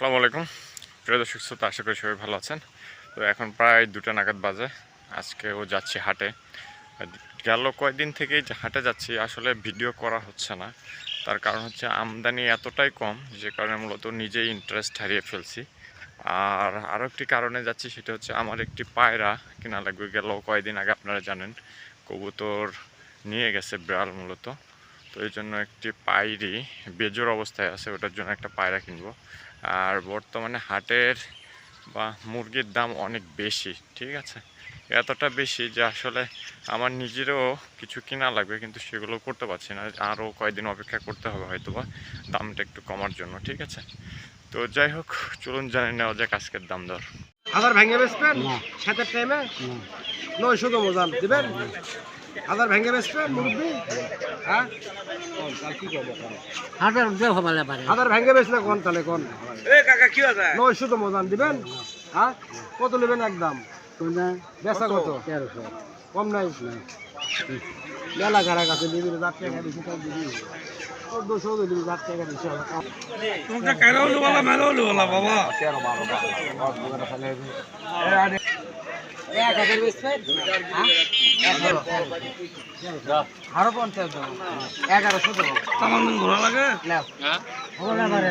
আসসালামু আলাইকুম। প্রিয় দর্শক শ্রোতা, আশা করি সবাই ভালো আছেন। তো এখন প্রায় দুটা নাগাদ বাজে। আজকে ও যাচ্ছি হাটে। গেল কয়েকদিন থেকেই হাটে যাচ্ছি, আসলে ভিডিও করা হচ্ছে না। তার কারণ হচ্ছে আমদানি এতটাই কম, যে কারণে মূলত নিজেই ইন্টারেস্ট হারিয়ে ফেলছি। আর আরও একটি কারণে যাচ্ছি, সেটা হচ্ছে আমার একটি পায়রা কেনা লাগবে। গেল কয়েকদিন আগে আপনারা জানেন, কবুতর নিয়ে গেছে বিড়াল মূলত। তো এই জন্য একটি পায়রি বেজোর অবস্থায় আছে ওটার জন্য একটা পায়রা কিনবো। আর বর্তমানে হাটের বা মুরগির দাম অনেক বেশি ঠিক আছে? এতটা বেশি যে আসলে আমার নিজেরও কিছু কিনা লাগবে কিন্তু সেগুলো করতে পারছি না। আরও কয়েকদিন অপেক্ষা করতে হবে হয়তো বা দামটা একটু কমার জন্য ঠিক আছে? তো যাই হোক চলুন জানি নেওয়া যাক আজকের দাম দর। হাজার ভেঙে বেচবেন? সাতের টাইমে? নয়শো মজান দিবেন? হাজার ভেঙে বেসবে মুরব্বি? হ্যাঁ? হাজার দেহ ভালো পারে হাজার ভেঙে বেচলে কোন তাহলে কোন? নয়শো তো মজান দিবেন? হ্যাঁ? কত নেবেন একদম? বেচা কত? তেরোশো। কম নাই। মেলা কারা কাছে দিবি যার টাকা দিছি তাই দিবি চোদ্দশো দিবি যার টাকা দিছি এক হাজার বেচবেন আরও পঞ্চাশ দেবো। এগারোশো দেবো। আমার দিন ঘোরা লাগে। ঘোরা পারে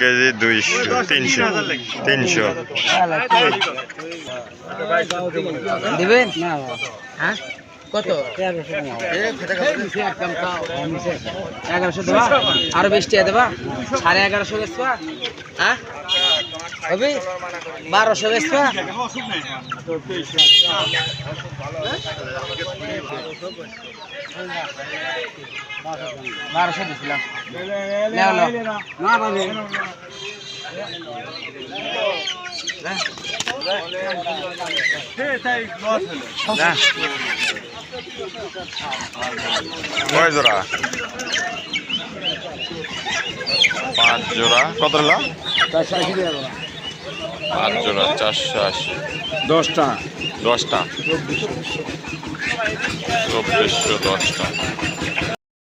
কেজি দুইশো তিনশো তিনশো। দিবেন? হ্যাঁ? কত? এগারোশো দেবা আরও বেশি দেবা? সাড়ে এগারোশো হ্যাঁ? হবে? বারোশো বেচবা বারোশো দিছিলাম। জোড়া। পাঁচ জোড়া। কত হলো পাঁচ জোড়া চারশো আশি। দশটা। দশটা? চব্বিশশো দশটা।